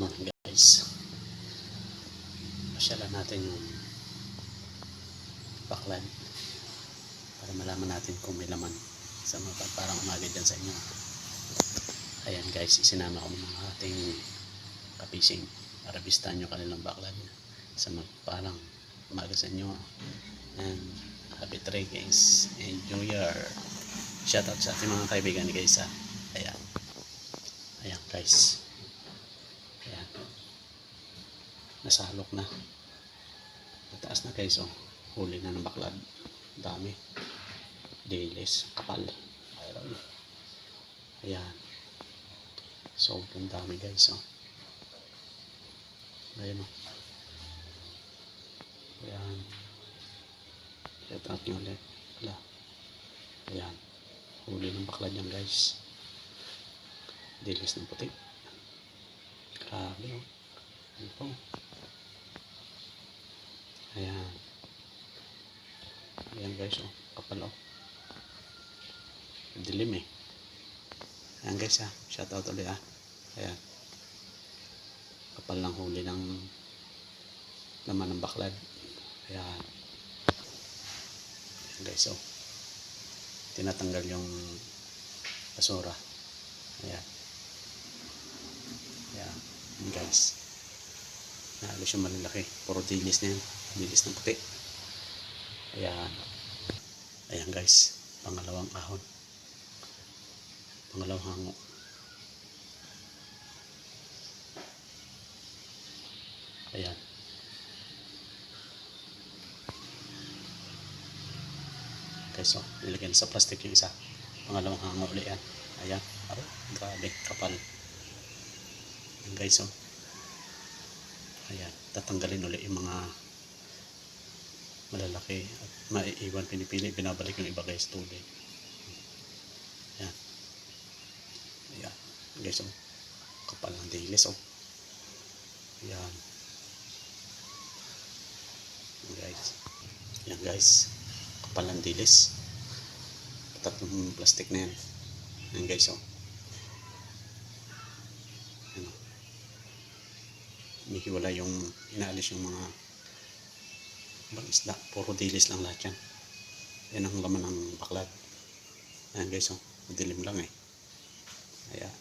morning guys. Pasyalan natin yung baklan para malaman natin kung may laman sa mga parang umaga dyan sa inyo. Ayan guys, isinama ko mga ating kapising para bistahan nyo kanilang baklan sa mga parang umaga sa inyo. And happy tradings and New Year. Shoutout sa ating mga kaibigan guys ha. Ayan. Ayan guys. Ayan. Nasalok na. Mataas na guys oh. Huli na ng baklad. Dami. Dilis. Kapal. Ayun. Ayan. Sobrang dami guys oh. Ayan oh. Ayan. Shout out nyo ulit. Wala. Ayan. Huli ng baklad yan guys. Dilis ng puti. Grabe oh. Ano po? Ayan. Ayan guys oh. Kapal oh. Dilim eh. Ayan guys ah. Shout out ulit ah. Ayan. Kapal ng huli ng laman ng baklad. Ayan. Ayan guys oh. Tinatanggal yung basura. Ayan. Ayan. Guys. Nahalos yung malalaki. Puro dilis na yan. Dilis ng puti. Ayan. Ayan guys. Pangalawang ahon. Pangalawang hango. Ayan. Guys, oh, nilagyan sa plastic yung isa. Pangalawang hango ulit yan. Ayan. Oh, grabe. Kapal. Ayan guys, oh. Ayan. Tatanggalin ulit yung mga malalaki at maiiwan pinipili. Binabalik yung iba guys tubig. Ayan. Ayan. Guys, oh. Kapal ng dilis, oh. Ayan guys. Ayan guys. Kapal ng dilis. Tatlong plastic na yan. Ayan guys, oh. Ayan, oh. Hinihiwala yung, inaalis yung mga ibang isda. Puro dilis lang lahat yan. Yan ang laman ng baklat. Ayan guys, oh. Madilim lang eh. Ayan.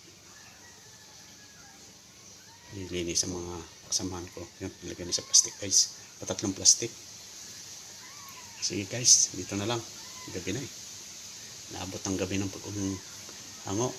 Nilinis sa mga kasamahan ko. Yan, nilagyan sa plastic guys. Patatlong plastic. Sige guys, dito na lang. Gabi na eh. Naabot ang gabi ng pag hango.